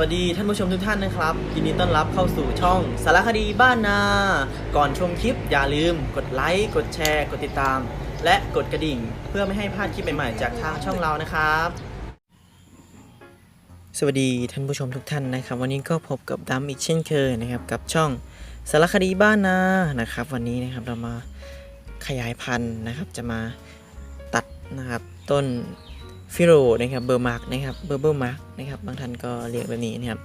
วัสดีท่านผู้ชมทุกท่านนะครับยินดีต้อนรับเข้าสู่ช่องสารคดีบ้านนา ก่อนชมคลิปอย่าลืม กดไลค์กดแชร์ กดติดตาม และกดกระดิ่ง เพื่อไม่ให้พลาดคลิปใหม่ๆจากทางช่องเรานะครับ สวัสดีท่านผู้ชมทุกท่านนะครับ วันนี้ก็พบกับดัมอีกเช่นเคยนะครับ กับช่องสารคดีบ้านนานะครับ วันนี้นะครับเรามาขยายพันธุ์นะครับ จะมาตัดนะครับต้น ฟิโรนะครับเบอร์มาร์กนะครับเบอร์เบอร์มาร์กนะครับบางท่านก็เรียกแบบนี้นะครับ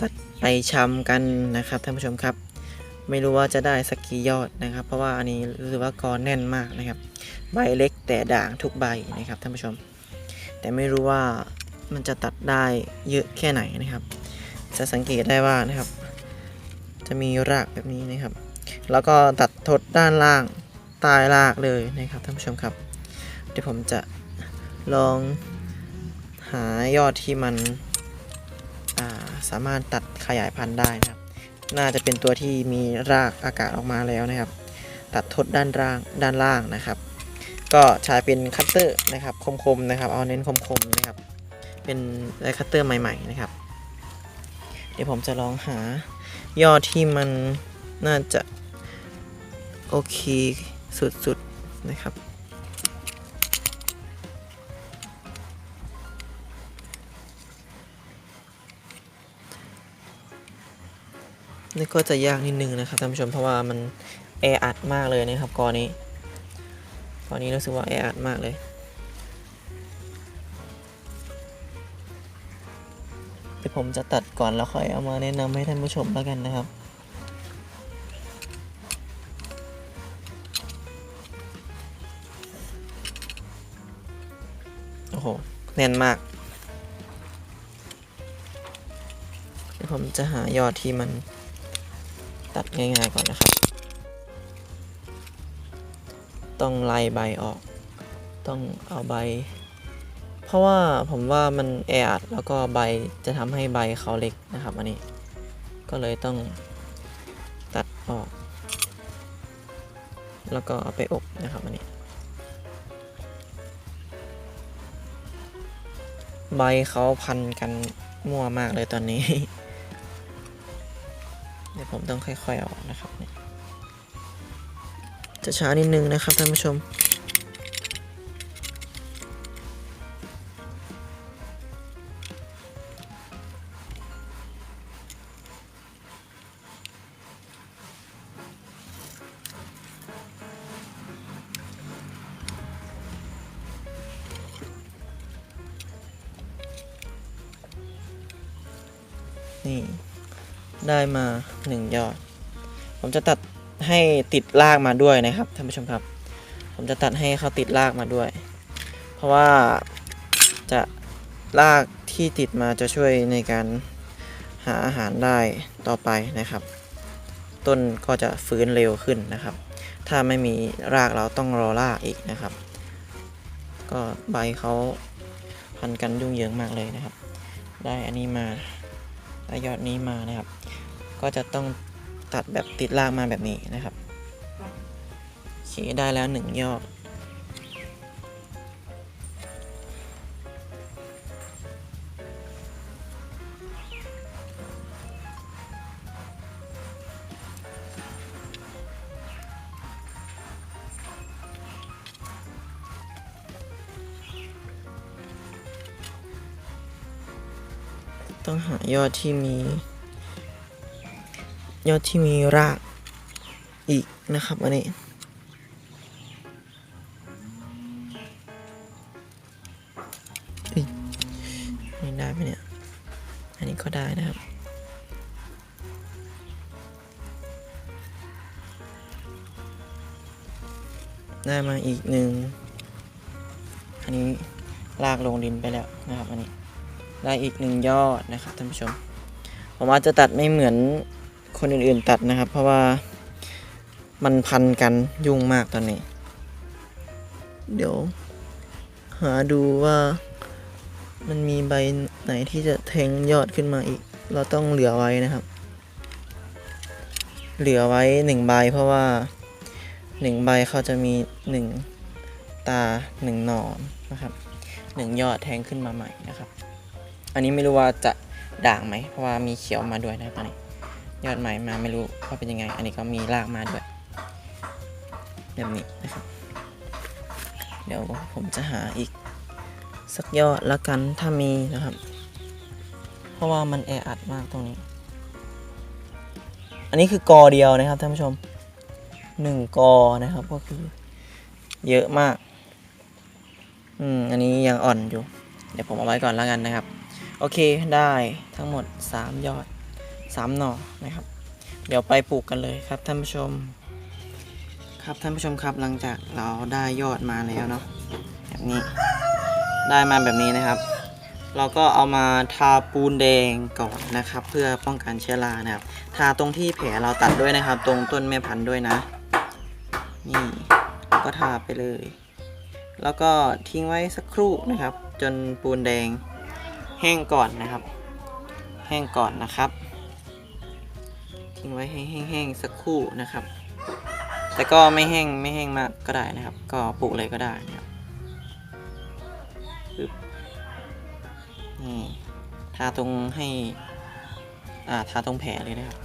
ตัดไปชำกันนะครับท่านผู้ชมครับ ไม่รู้ว่าจะได้สักกี่ยอดนะครับ เพราะว่าอันนี้รู้สึกว่ากอแน่นมากนะครับ ใบเล็กแต่ด่างทุกใบนะครับท่านผู้ชม แต่ไม่รู้ว่ามันจะตัดได้เยอะแค่ไหนนะครับ จะสังเกตได้ว่านะครับ จะมีรากแบบนี้นะครับ แล้วก็ตัดทดด้านล่างใต้รากเลยนะครับท่านผู้ชมครับ เดี๋ยวผมจะ ลองหายอดที่มันาสามารถตัดขยายพันธุ์ได้นะครับ น่าจะเป็นตัวที่มีรากอากาศออกมาแล้วนะครับ ตัดทดด้านล่างด้านล่างนะครับ ก็ใช้เป็นคัตเตอร์นะครับคมๆนะครับ เอาเน้นคมๆนะครับ เป็นไดคัตเตอร์ใหม่ ๆนะครับ เดี๋ยวผมจะลองหายอดที่มันน่าจะโอเคสุดๆนะครับ นี่ก็จะยากนิดนึงนะครับท่านผู้ชมเพราะว่ามันแออัดมากเลยนะครับกอนี้กอนี้รู้สึกว่าแออัดมากเลย เดี๋ยวผมจะตัดก่อนแล้วค่อยเอามาแนะนำให้ท่านผู้ชมแล้วกันนะครับโอ้โหแน่นมากเดี๋ยวผมจะหายอดที่มัน ตัดง่ายๆก่อนนะครับ ต้องไล่ใบออก ต้องเอาใบ เพราะว่าผมว่ามันแออัดแล้วก็ใบจะทำให้ใบเขาเล็กนะครับอันนี้ ก็เลยต้องตัดออก แล้วก็เอาไปอบนะครับอันนี้ใบเขาพันกันมั่วมากเลยตอนนี้ เดี๋ยวผมต้องค่อยๆออกนะครับนี่จะช้านิดนึงนะครับท่านผู้ชมนี่ ได้มาหนึ่งยอด ผมจะตัดให้ติดรากมาด้วยนะครับท่านผู้ชมครับ ผมจะตัดให้เขาติดรากมาด้วย เพราะว่าจะรากที่ติดมาจะช่วยในการหาอาหารได้ต่อไปนะครับ ต้นก็จะฟื้นเร็วขึ้นนะครับ ถ้าไม่มีรากเราต้องรอรากอีกนะครับ ก็ใบเขาพันกันยุ่งเหยิงมากเลยนะครับ ได้อันนี้มาได้ยอดนี้มานะครับ ก็จะต้องตัดแบบติดรากมาแบบนี้นะครับโอเคได้แล้วหนึ่งยอดต้องหายอดที่มี ยอดที่มีรากอีกนะครับอันนี้นี่ได้ไหมเนี่ย อันนี้ก็ได้นะครับ ได้มาอีกหนึ่ง อันนี้ลากลงดินไปแล้วนะครับอันนี้ ได้อีกหนึ่งยอดนะครับท่านผู้ชม ผมอาจจะตัดไม่เหมือน คนอื่นๆตัดนะครับ เพราะว่ามันพันกันยุ่งมากตอนนี้ เดี๋ยว หาดูว่ามันมีใบไหนที่จะแทงยอดขึ้นมาอีก เราต้องเหลือไว้นะครับ เหลือไว้หนึ่งใบเพราะว่าหนึ่งใบเขาจะมีหนึ่งตาหนึ่งหนอนนะครับหนึ่งยอดแทงขึ้นมาใหม่นะครับ อันนี้ไม่รู้ว่าจะด่างไหมเพราะว่ามีเขียวมาด้วยนะตอนนี้ ยอดใหม่มาไม่รู้ว่าเป็นยังไง อันนี้ก็มีรากมาด้วยแบบนี้นะครับ เดี๋ยวผมจะหาอีกสักยอดละกันถ้ามีนะครับ เพราะว่ามันแออัดมากตรงนี้ อันนี้คือกอเดียวนะครับท่านผู้ชมหนึ่งกอนะครับก็คือ เยอะมาก อืมอันนี้ยังอ่อนอยู่ เดี๋ยวผมเอาไว้ก่อนแล้วกันนะครับ โอเคได้ทั้งหมด 3 ยอด 3 หน่อนะครับ เดี๋ยวไปปลูกกันเลยครับท่านผู้ชม ครับท่านผู้ชมครับหลังจากเราได้ยอดมาแล้วเนาะแบบนี้ได้มาแบบนี้นะครับ เราก็เอามาทาปูนแดงก่อนนะครับ เพื่อป้องกันเชื้อรานะครับ ทาตรงที่แผลเราตัดด้วยนะครับ ตรงต้นแม่พันธุ์ด้วยนะ นี่ก็ทาไปเลย แล้วก็ทิ้งไว้สักครู่นะครับ จนปูนแดงแห้งก่อนนะครับ แห้งก่อนนะครับ ทิ้งไว้ให้แห้งๆสักครู่นะครับ แต่ก็ไม่แห้งไม่แห้งมากก็ได้นะครับ ก็ปลูกเลยก็ได้นะครับปึ๊บนี่ทาตรงให้อ่าทาตรงแผลเลยนะครับ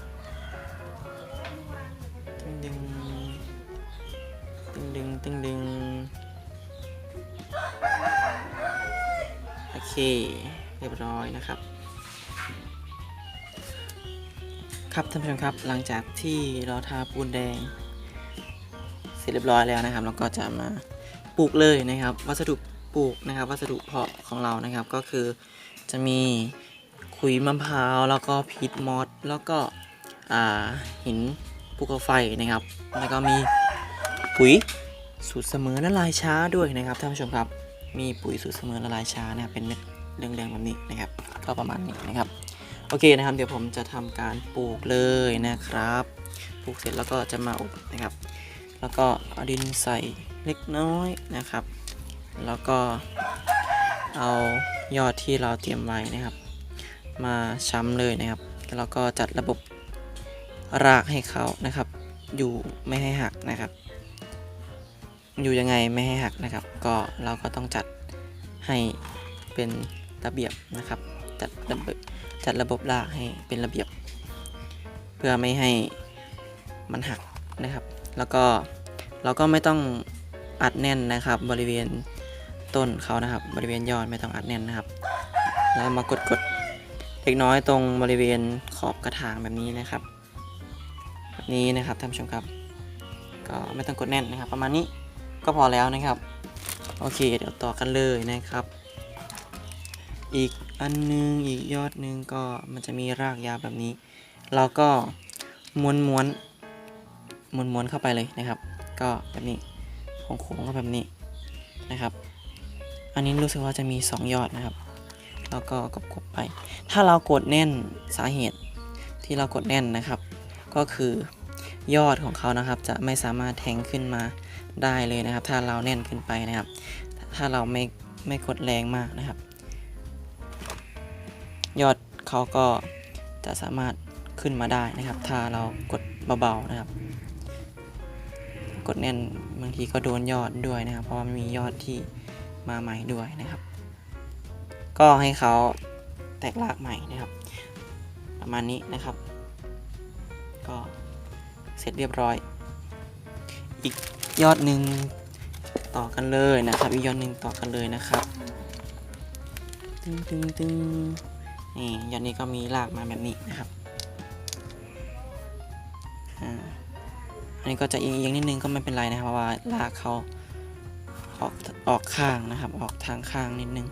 ตึงดึงตึงดึงตึงดึงโอเค เรียบร้อยนะครับ ครับท่านผู้ชมครับหลังจากที่เราทาปูนแดง เสร็จเรียบร้อยแล้วนะครับ เราก็จะมาปลูกเลยนะครับ วัสดุปลูกนะครับ วัสดุเพาะของเรานะครับ ก็คือจะมีขุยมะพร้าวแล้วก็พีทมอสแล้วก็หินภูเขาไฟนะครับ แล้วก็มีปุ๋ยสูตรเสมอละลายช้าด้วยนะครับท่านผู้ชมครับ มีปุ๋ยสูตรเสมอละลายช้านะครับเป็นเม็ดเรืองๆแบบนี้นะครับ ก็ประมาณนี้นะครับ อเคนะครับ เดี๋ยวผมจะทำการปลูกเลยนะครับ ปลูกเสร็จแล้วก็จะมาอบนะครับ แล้วก็เอาดินใส่เล็กน้อยนะครับ แล้วก็เอายอดที่เราเตรียมไว้นะครับ มาช้ำเลยนะครับ แล้วก็จัดระบบรากให้เขานะครับ อยู่ไม่ให้หักนะครับ อยู่ยังไงไม่ให้หักนะครับ ก็เราก็ต้องจัดให้เป็นระเบียบนะครับ จัดระเบียบจัดระบบรากให้เป็นระเบียบ เพื่อไม่ให้มันหักนะครับ แล้วก็เราก็ไม่ต้องอัดแน่นนะครับ บริเวณต้นเขานะครับ บริเวณยอดไม่ต้องอัดแน่นนะครับ แล้วมากดกดๆเล็กน้อยตรงบริเวณขอบกระถางแบบนี้นะครับแบบนี้นะครับท่านผู้ชมครับ ก็ไม่ต้องกดแน่นนะครับ ประมาณนี้ก็พอแล้วนะครับ โอเค เดี๋ยวต่อกันเลยนะครับ อีกอันนึงอีกยอดหนึงก็มันจะมีรากยาวแบบนี้ เราก็ม้วนม้วนม้วนม้วนๆเข้าไปเลยนะครับ ก็แบบนี้โค้งๆก็แบบนี้นะครับ อันนี้รู้สึกว่าจะมี 2 ยอดนะครับแล้วก็กดๆไป ถ้าเรากดแน่นสาเหตุที่เรากดแน่นนะครับ ก็คือยอดของเขานะครับ จะไม่สามารถแทงขึ้นมาได้เลยนะครับ ถ้าเราแน่นขึ้นไปนะครับ ถ้าเราไม่ไม่กดแรงมากนะครับ ยอดเขาก็จะสามารถขึ้นมาได้นะครับ ถ้าเรากดเบาๆนะครับ กดแน่นบางทีก็โดนยอดด้วยนะครับ เพราะว่ามียอดที่มาใหม่ด้วยนะครับ ก็ให้เขาแตกรากใหม่นะครับ ประมาณนี้นะครับ ก็เสร็จเรียบร้อย อีกยอดหนึ่งต่อกันเลยนะครับ อีกยอดหนึ่งต่อกันเลยนะครับ ตึงตึงตึง นี่ยอดนี้ก็มีรากมาแบบนี้นะครับอันนี้ก็จะเอียงนิดนึงก็ไม่เป็นไรนะครับเพราะว่าลากเขาออกออกข้างนะครับ ออกทางข้างนิดนึง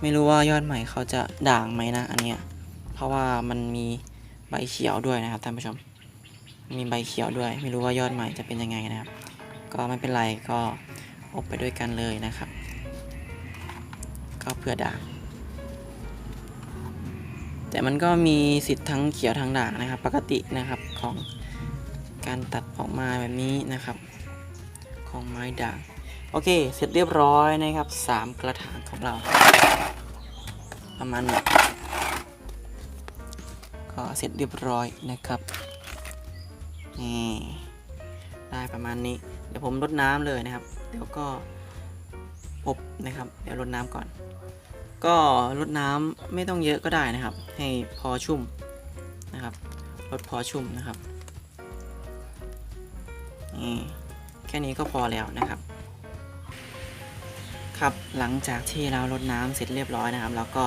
ไม่รู้ว่ายอดใหม่เขาจะด่างไหมนะ อันเนี้ยเพราะว่ามันมีใบเขียวด้วยนะครับท่านผู้ชม มีใบเขียวด้วย ไม่รู้ว่ายอดใหม่จะเป็นยังไงนะครับ ก็ไม่เป็นไรก็อบไปด้วยกันเลยนะครับ ก็เพื่อด่าง แต่มันก็มีสิทธิ์ทั้งเขียวทั้งด่างนะครับ ปกตินะครับของการตัดออกมาแบบนี้นะครับ ของไม้ด่างโอเค เสร็จเรียบร้อยนะครับสามกระถางของเรา ประมาณนี้ก็เสร็จเรียบร้อยนะครับนี่ได้ประมาณนี้ เดี๋ยวผมรดน้ำเลยนะครับ เดี๋ยวก็อบนะครับ เดี๋ยวรดน้ำก่อน ก็ลดน้ำไม่ต้องเยอะก็ได้นะครับ ให้พอชุ่มนะครับลดพอชุ่มนะครับนี่แค่นี้ก็พอแล้วนะครับ ครับหลังจากที่เราลดน้ำเสร็จเรียบร้อยนะครับ แล้วก็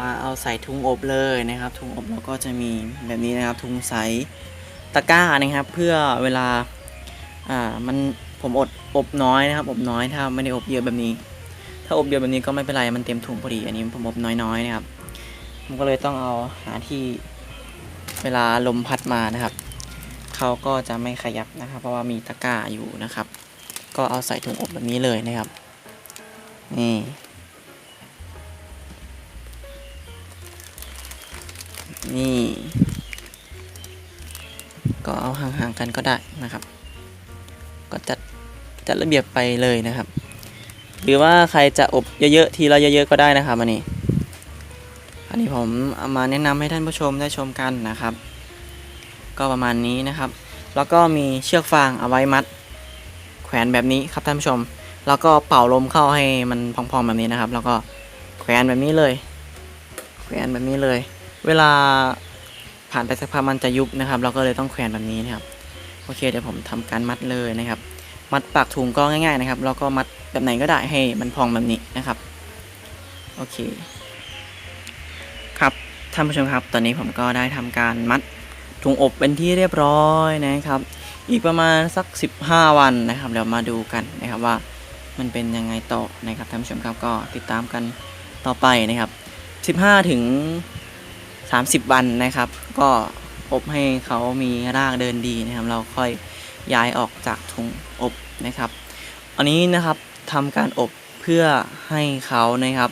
มาเอาใส่ถุงอบเลยนะครับถุงอบเราก็จะมีแบบนี้นะครับถุงใสตะกร้านะครับ เพื่อเวลาอ่ามันผมอดอบน้อยนะครับ อบน้อยถ้าไม่ได้อบเยอะแบบนี้ ถ้าอบเยอะแบบนี้ก็ไม่เป็นไรมันเต็มถุงพอดีอันนี้ผมอบน้อยๆนะครับผมก็เลยต้องเอาหาที่เวลาลมพัดมานะครับเขาก็จะไม่ขยับนะครับ เพราะว่ามีตะกร้าอยู่นะครับ ก็เอาใส่ถุงอบแบบนี้เลยนะครับนี่นี่ ก็เอาห่างๆกันก็ได้นะครับ ก็จัดจัดระเบียบไปเลยนะครับ หรือว่าใครจะอบเยอะๆทีละเยอะ ๆ ก็ได้นะครับอันนี้ อันนี้ผมเอามาแนะนำให้ท่านผู้ชมได้ชมกันนะครับ ก็ประมาณนี้นะครับ แล้วก็มีเชือกฟางเอาไว้มัด แขวนแบบนี้ครับท่านผู้ชม แล้วก็เป่าลมเข้าให้มันพองๆแบบนี้นะครับ แล้วก็แขวนแบบนี้เลย แขวนแบบนี้เลย เวลาผ่านไปสักพักมันจะยุบนะครับ เราก็เลยต้องแขวนแบบนี้นะครับ โอเคเดี๋ยวผมทำการมัดเลยนะครับ มัดปากถุงก็ง่าย ๆนะครับ แล้วก็มัด แบบไหนก็ได้ให้มันพองแบบนี้นะครับ โอเค ครับท่านผู้ชมครับ ตอนนี้ผมก็ได้ทำการมัดถุงอบเป็นที่เรียบร้อยนะครับ อีกประมาณสัก 15 วันนะครับเดี๋ยวมาดูกันนะครับว่ามันเป็นยังไงต่อนะครับท่านผู้ชมครับก็ติดตามกันต่อไปนะครับ 15 ถึง 30 วันนะครับ ก็อบให้เขามีรากเดินดีนะครับ เราค่อยย้ายออกจากถุงอบนะครับ อันนี้นะครับ ทำการอบเพื่อให้เขานะครับ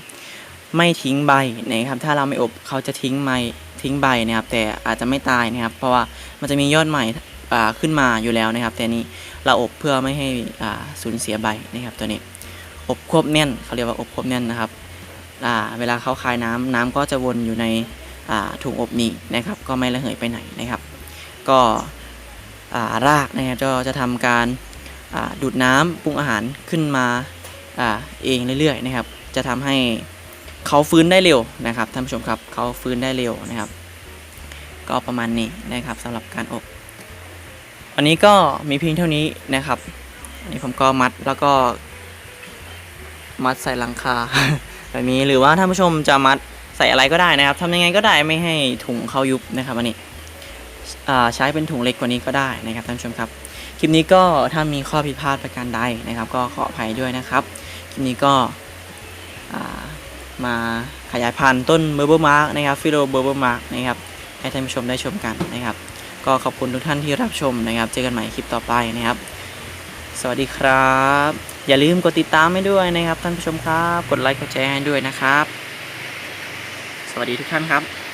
ไม่ทิ้งใบนะครับ ถ้าเราไม่อบเขาจะทิ้งไม้ทิ้งใบนะครับ แต่อาจจะไม่ตายนะครับ เพราะว่ามันจะมียอดใหม่ขึ้นมาอยู่แล้วนะครับ แต่นี้เราอบเพื่อไม่ให้สูญเสียใบนะครับตัวนี้ อบควบแน่นเขาเรียกว่าอบควบแน่นนะครับเวลาเขาคายน้ำน้ำก็จะวนอยู่ในถุงอบนี้นะครับ ก็ไม่ระเหยไปไหนนะครับ ก็ารากนะครับจะจะทำการ ดูดน้ำปรุงอาหารขึ้นมาอเองเรื่อยๆนะครับ จะทำให้เขาฟื้นได้เร็วนะครับท่านผู้ชมครับเขาฟื้นได้เร็วนะครับ ก็ประมาณนี้นะครับสำหรับการอบอันนี้ก็มีเพียงเท่านี้นะครับอันนี้ผมก็มัดแล้วก็มัดใส่หลังคาแบบนี้หรือว่าท่านผู้ชมจะมัดใส่อะไรก็ได้นะครับทำยังไงก็ได้ไม่ให้ถุงเขายุบนะครับอันนี้ใช้เป็นถุงเล็กกว่านี้ก็ได้นะครับท่านผู้ชมครับ คลิปนี้ก็ถ้ามีข้อผิดพลาดประการใดนะครับ ก็ขออภัยด้วยนะครับ คลิปนี้ก็มาขยายพันธุ์ต้นเบอร์เบอร์มาร์กนะครับฟิโลเบอร์เบอร์มาร์กนะครับให้ท่านผู้ชมได้ชมกันนะครับ ก็ขอบคุณทุกท่านที่รับชมนะครับ เจอกันใหม่คลิปต่อไปนะครับ สวัสดีครับ อย่าลืมกดติดตามให้ด้วยนะครับท่านผู้ชมครับ กดไลค์กดแชร์ให้ด้วยนะครับ สวัสดีทุกท่านครับ